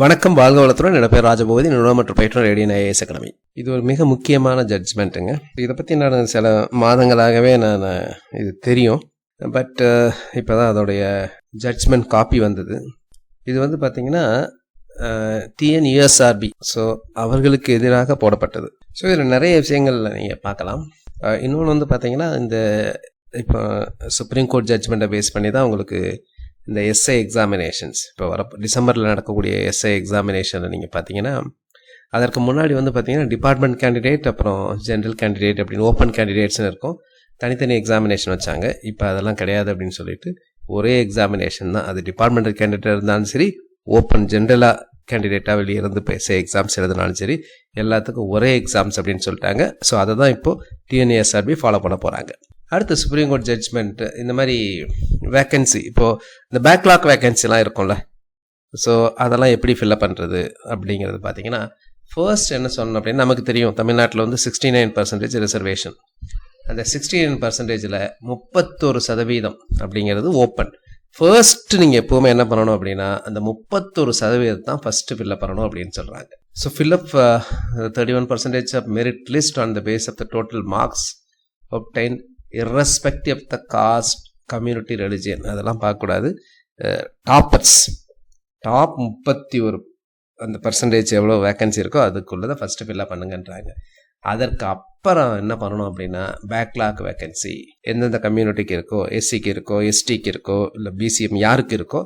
வணக்கம் வாழ்க வளத்துடன். என்னோட பேர் ராஜபோதி நிறுவனம் மற்றும் பயிற்றுனர் ரேடியன் ஐஏஎஸ் அகாடமி இது ஒரு மிக முக்கியமான ஜட்ஜ்மெண்ட்டுங்க இதை பற்றி நான் சில மாதங்களாகவே நான் இது தெரியும். பட் இப்போ தான் அதோடைய ஜட்ஜ்மெண்ட் காப்பி வந்தது. இது வந்து பார்த்திங்கன்னா டிஎன்யூஎஸ்ஆர்பி ஸோ அவர்களுக்கு எதிராக போடப்பட்டது. ஸோ இதில் நிறைய விஷயங்கள் நீங்கள் பார்க்கலாம். இன்னொன்று வந்து பார்த்தீங்கன்னா இந்த இப்போ சுப்ரீம் கோர்ட் ஜட்ஜ்மெண்ட்டை பேஸ் பண்ணி தான் உங்களுக்கு இந்த எஸ்ஐ எக்ஸாமினேஷன்ஸ் இப்போ வர டிசம்பரில் நடக்கக்கூடிய எஸ்ஐ எக்ஸாமினேஷனில் நீங்கள் பார்த்தீங்கன்னா அதற்கு முன்னாடி வந்து பார்த்தீங்கன்னா டிபார்ட்மெண்ட் கேண்டிடேட் அப்புறம் ஜென்ரல் கேண்டிடேட் அப்படின்னு ஓப்பன் கேண்டிடேட்ஸ்னு இருக்கும். தனித்தனி எக்ஸாமினேஷன் வச்சாங்க. இப்போ அதெல்லாம் கிடையாது அப்படின்னு சொல்லிட்டு ஒரே எக்ஸாமினேஷன் தான். அது டிபார்ட்மெண்டல் கேண்டிடேட் இருந்தாலும் சரி ஓப்பன் ஜென்ரலாக கேண்டிடேட்டாக வெளியே இருந்து பேச எக்ஸாம்ஸ் எழுதினாலும் சரி எல்லாத்துக்கும் ஒரே எக்ஸாம்ஸ் அப்படின்னு சொல்லிட்டாங்க. ஸோ அதை தான் இப்போது டிஎன்ஏஎஸ்ஆர்பி ஃபாலோ பண்ண போகிறாங்க அடுத்து சுப்ரீம் கோர்ட் ஜட்ஜ்மெண்ட் இந்த மாதிரி வேக்கன்சி இப்போது இந்த பேக்லாக் வேக்கன்சிலாம் இருக்கும்ல. ஸோ அதெல்லாம் எப்படி ஃபில்அப் பண்ணுறது அப்படிங்கிறது பார்த்தீங்கன்னா ஃபர்ஸ்ட் என்ன சொன்னோம் அப்படின்னா நமக்கு தெரியும் தமிழ்நாட்டில் வந்து சிக்ஸ்டி நைன் பர்சன்டேஜ் ரிசர்வேஷன் அந்த சிக்ஸ்டி நைன் பர்சன்டேஜில் முப்பத்தொரு சதவீதம் அப்படிங்கிறது ஓப்பன் ஃபர்ஸ்ட் நீங்கள் எப்போவுமே என்ன பண்ணணும் அப்படின்னா அந்த முப்பத்தொரு சதவீதம் தான் ஃபஸ்ட்டு ஃபில்லப் பண்ணணும் அப்படின்னு சொல்கிறாங்க so fill up thirty one percentage of merit list on the base of the total marks obtained irrespective of the caste community religion அதெல்லாம் பார்க்கக்கூடாது. Uh, டாப்பர்ஸ் டாப் முப்பத்தி ஒரு அந்த பர்சன்டேஜ் எவ்வளோ வேக்கன்சி இருக்கோ அதுக்குள்ளே தான் ஃபஸ்ட்டு ஃபில்லாக பண்ணுங்கன்றாங்க. அதற்கு அப்புறம் என்ன பண்ணணும் அப்படின்னா பேக்லாக் வேக்கன்சி எந்தெந்த கம்யூனிட்டிக்கு இருக்கோ எஸ்சிக்கு இருக்கோ எஸ்டிக்கு இருக்கோ இல்லை பிசிஎம் யாருக்கு இருக்கோ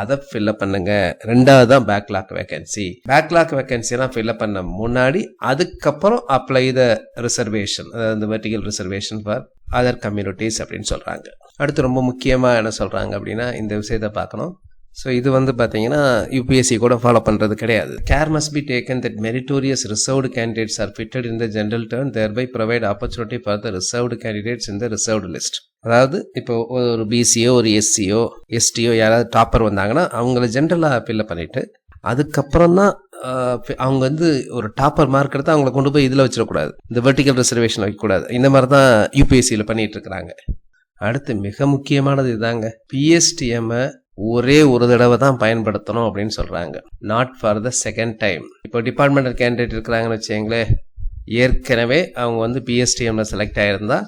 அதை ஃபில்லப் பண்ணுங்க. ரெண்டாவது தான் பேக்லாக் வேக்கன்சி பேக்லாக் வேக்கன்சிலாம் ஃபில்அப் பண்ண முன்னாடி அதுக்கப்புறம் அப்ளை த ரிசர்வேஷன் அதாவது vertical reservation for other communities அப்படின்னு சொல்கிறாங்க அடுத்து ரொம்ப முக்கியமாக என்ன சொல்கிறாங்க அப்படின்னா இந்த விஷயத்தை பார்க்கணும். ஸோ இது வந்து பார்த்தீங்கன்னா யூபிஎஸ்சி கூட ஃபாலோ பண்ணுறது கிடையாது. Care must be taken that meritorious reserved candidates are fitted in the general turn there by provide opportunity for the reserved candidates in the reserved list அதாவது இப்போ ஒரு பிசியோ ஒரு எஸ்சியோ எஸ்டியோ யாராவது டாப்பர் வந்தாங்கன்னா அவங்கள ஜென்ரலாக ஃபில்லப் பண்ணிவிட்டு அதுக்கப்புறம் தான் அவங்க வந்து ஒரு டாப்பர் மார்க் எடுத்து அவங்கள கொண்டு போய் இதில் வச்சிடக்கூடாது. இந்த வெர்டிக்கல் ரிசர்வேஷன் வைக்கக்கூடாது. இந்த மாதிரி தான் யூபிஎஸ்சியில் பண்ணிட்டு இருக்கிறாங்க. அடுத்து மிக முக்கியமானது இதாங்க. பிஎஸ்டிஎம்மை ஒரே ஒரு தடவை தான் பயன்படுத்தணும் அப்படின்னு சொல்கிறாங்க not for the second time இப்போ டிபார்ட்மெண்டல் கேண்டிடேட் இருக்கிறாங்கன்னு வச்சுங்களேன் ஏற்கனவே அவங்க வந்து பிஎஸ்டிஎம்ல செலக்ட் ஆகிருந்தா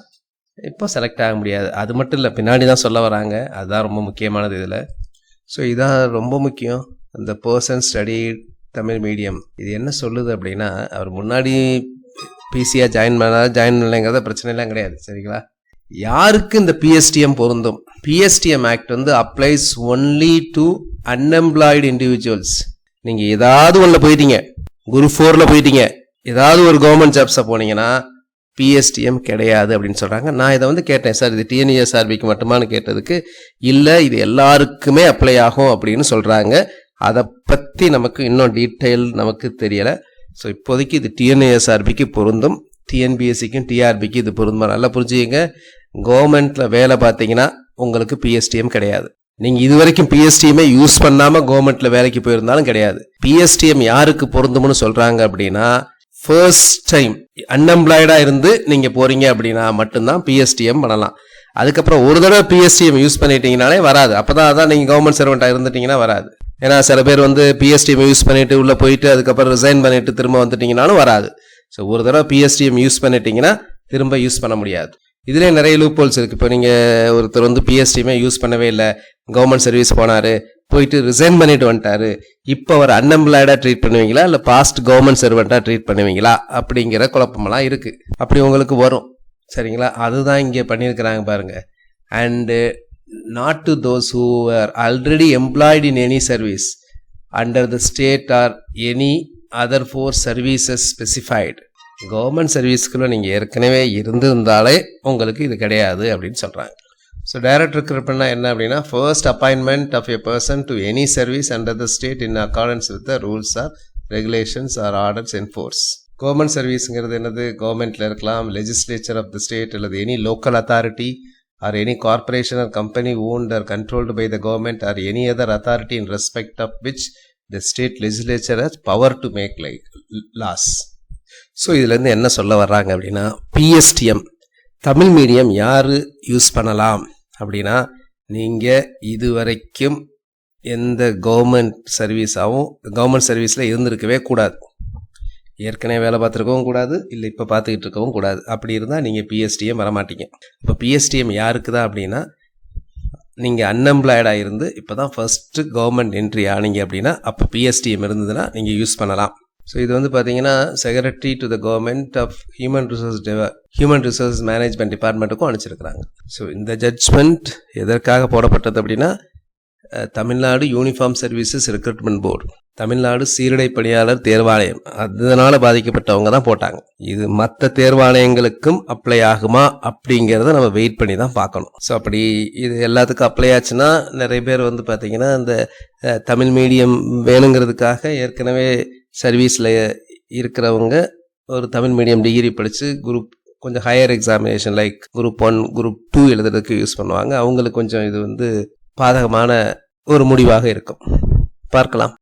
இப்போ செலக்ட் ஆக முடியாது. அது மட்டும் இல்லை பின்னாடி தான் சொல்ல வராங்க. அதுதான் ரொம்ப முக்கியமானது இதில். ஸோ இதான் ரொம்ப முக்கியம். அந்த பர்சன் ஸ்டடி தமிழ் மீடியம் இது என்ன சொல்லுது அப்படின்னா அவர் முன்னாடி பிசியாக ஜாயின் பண்ணால் ஜாயின் பண்ணலைங்கிறத பிரச்சனைலாம் கிடையாது. சரிங்களா? யாருக்கு இந்த பிஎஸ்டிஎம் பொருந்தும்? பிஎஸ்டிஎம் ஆக்ட் வந்து applies only to unemployed individuals நீங்கள் ஏதாவது ஒன்றில் போயிட்டீங்க. குரு ஃபோரில் போயிட்டீங்க. ஏதாவது ஒரு கவர்மெண்ட் ஜாப்ஸை போனீங்கன்னா பிஎஸ்டிஎம் கிடையாது அப்படின்னு சொல்கிறாங்க நான் இதை வந்து கேட்டேன் சார் இது டிஎன்இஎஸ்ஆர்பிக்கு மட்டுமானு கேட்டதுக்கு இல்லை இது எல்லாருக்குமே அப்ளை ஆகும் அப்படின்னு சொல்கிறாங்க அதை பற்றி நமக்கு இன்னும் டீட்டெயில் நமக்கு தெரியலை. ஸோ இப்போதைக்கு இது டிஎன்ஏஎஸ்ஆர்பிக்கு பொருந்தும். டிஎன்பிஎஸ்சிக்கும் டிஆர்பிக்கு இது பொருந்தும்? நல்லா புரிஞ்சுங்க கவர்மெண்ட்டில் வேலை பார்த்தீங்கன்னா உங்களுக்கு பிஎஸ்டிஎம் கிடையாது. நீங்கள் இது வரைக்கும் பிஎஸ்டிஎம்மே யூஸ் பண்ணாமல் கவர்மெண்ட்டில் வேலைக்கு போயிருந்தாலும் கிடையாது. பிஎஸ்டிஎம் யாருக்கு பொருந்தும்னு சொல்கிறாங்க அப்படின்னா ஃபர்ஸ்ட் டைம் அன்எம்ப்ளாய்டாக இருந்து நீங்கள் போகிறீங்க அப்படின்னா மட்டும்தான் பிஎஸ்டிஎம் பண்ணலாம். அதுக்கப்புறம் ஒரு தடவை பிஎஸ்டிஎம் யூஸ் பண்ணிட்டீங்கனாலே வராது. அப்போ தான் அதான் நீங்கள் கவர்மெண்ட் சர்வெண்ட்டாக இருந்துட்டீங்கன்னா வராது. ஏன்னா சில பேர் வந்து பிஎஸ்டிஎம் யூஸ் பண்ணிட்டு உள்ளே போயிட்டு அதுக்கப்புறம் ரிசைன் பண்ணிட்டு திரும்ப வந்துட்டீங்கனாலும் வராது. ஸோ ஒரு தடவை பிஎஸ்டிஎம் யூஸ் பண்ணிட்டீங்கன்னா திரும்ப யூஸ் பண்ண முடியாது. இதுலேயே நிறைய லூப் ஹோல்ஸ் இருக்குது இப்போ நீங்கள் ஒருத்தர் வந்து பிஎஸ்டிஎமே யூஸ் பண்ணவே இல்லை. கவர்மெண்ட் சர்வீஸ் போனார். போயிட்டு ரிசைன் பண்ணிட்டு வந்துட்டாரு. இப்போ அவர் அன்எம்ப்ளாய்டாக ட்ரீட் பண்ணுவீங்களா? இல்லை பாஸ்ட் கவர்மெண்ட் சர்வெண்ட்டாக ட்ரீட் பண்ணுவீங்களா? அப்படிங்கிற குழப்பமெல்லாம் இருக்குது அப்படி உங்களுக்கு வரும். சரிங்களா? அதுதான் இங்கே பண்ணியிருக்கிறாங்க பாருங்கள் and not to those who are already employed in any service under the state or any other four services specified government சர்வீஸ்க்குள்ளே நீங்கள் ஏற்கனவே இருந்திருந்தாலே உங்களுக்கு இது கிடையாது அப்படின்னு சொல்கிறாங்க ஸோ டைரக்ட் ரெக்ரூட்மெண்ட்னா என்ன அப்படின்னா first appointment of a person to any service under the state in accordance with the rules or regulations or orders in force government சர்வீஸுங்கிறது என்னது? கவர்மெண்ட்டில் இருக்கலாம் லெஜிஸ்லேச்சர் ஆஃப் த ஸ்டேட் அல்லது any local authority or any corporation or company owned or controlled by the government or any other authority in respect of which the state legislature has power to make like laws so இதுலேருந்து என்ன சொல்ல வர்றாங்க அப்படின்னா PSTM Tamil medium யார் use பண்ணலாம்? அப்படின்னா நீங்கள் இதுவரைக்கும் எந்த கவர்மெண்ட் சர்வீஸாகவும் கவர்மெண்ட் சர்வீஸில் இருந்திருக்கவே கூடாது. ஏற்கனவே வேலை பார்த்துருக்கவும் கூடாது இல்லை இப்போ பார்த்துக்கிட்டு இருக்கவும் கூடாது. அப்படி இருந்தால் நீங்கள் பிஎஸ்டிஎம் வரமாட்டீங்க. இப்போ பிஎஸ்டிஎம் யாருக்கு தான் அப்படின்னா நீங்கள் அன்எம்ப்ளாய்டாக இருந்து இப்போ தான் ஃபஸ்ட்டு கவர்மெண்ட் என்ட்ரி ஆனீங்க அப்படின்னா அப்போ பிஎஸ்டிஎம் இருந்ததுன்னா நீங்கள் யூஸ் பண்ணலாம். ஸோ இது வந்து பார்த்தீங்கன்னா secretary to the government of human resource human resource management டிபார்ட்மெண்ட்டுக்கும் அனுப்பிச்சிருக்கிறாங்க. ஸோ இந்த ஜட்ஜ்மெண்ட் எதற்காக போடப்பட்டது அப்படின்னா Tamil Nadu uniform services recruitment board Tamil Nadu சீருடை பணியாளர் தேர்வாலயம். அதனால பாதிக்கப்பட்டவங்க தான் போட்டாங்க. இது மற்ற தேர்வாலயங்களுக்கும் அப்ளை ஆகுமா அப்படிங்கிறத நம்ம வெயிட் பண்ணி தான் பார்க்கணும். ஸோ அப்படி இது எல்லாத்துக்கும் அப்ளை ஆச்சுன்னா நிறைய பேர் வந்து பார்த்தீங்கன்னா இந்த தமிழ் மீடியம் வேணுங்கிறதுக்காக ஏற்கனவே சர்வீஸில் இருக்கிறவங்க ஒரு தமிழ் மீடியம் டிகிரி படித்து குரூப் கொஞ்சம் higher examination like group one group two எழுதுறதுக்கு யூஸ் பண்ணுவாங்க. அவங்களுக்கு கொஞ்சம் இது வந்து பாதகமான ஒரு முடிவாக இருக்கும். பார்க்கலாம்.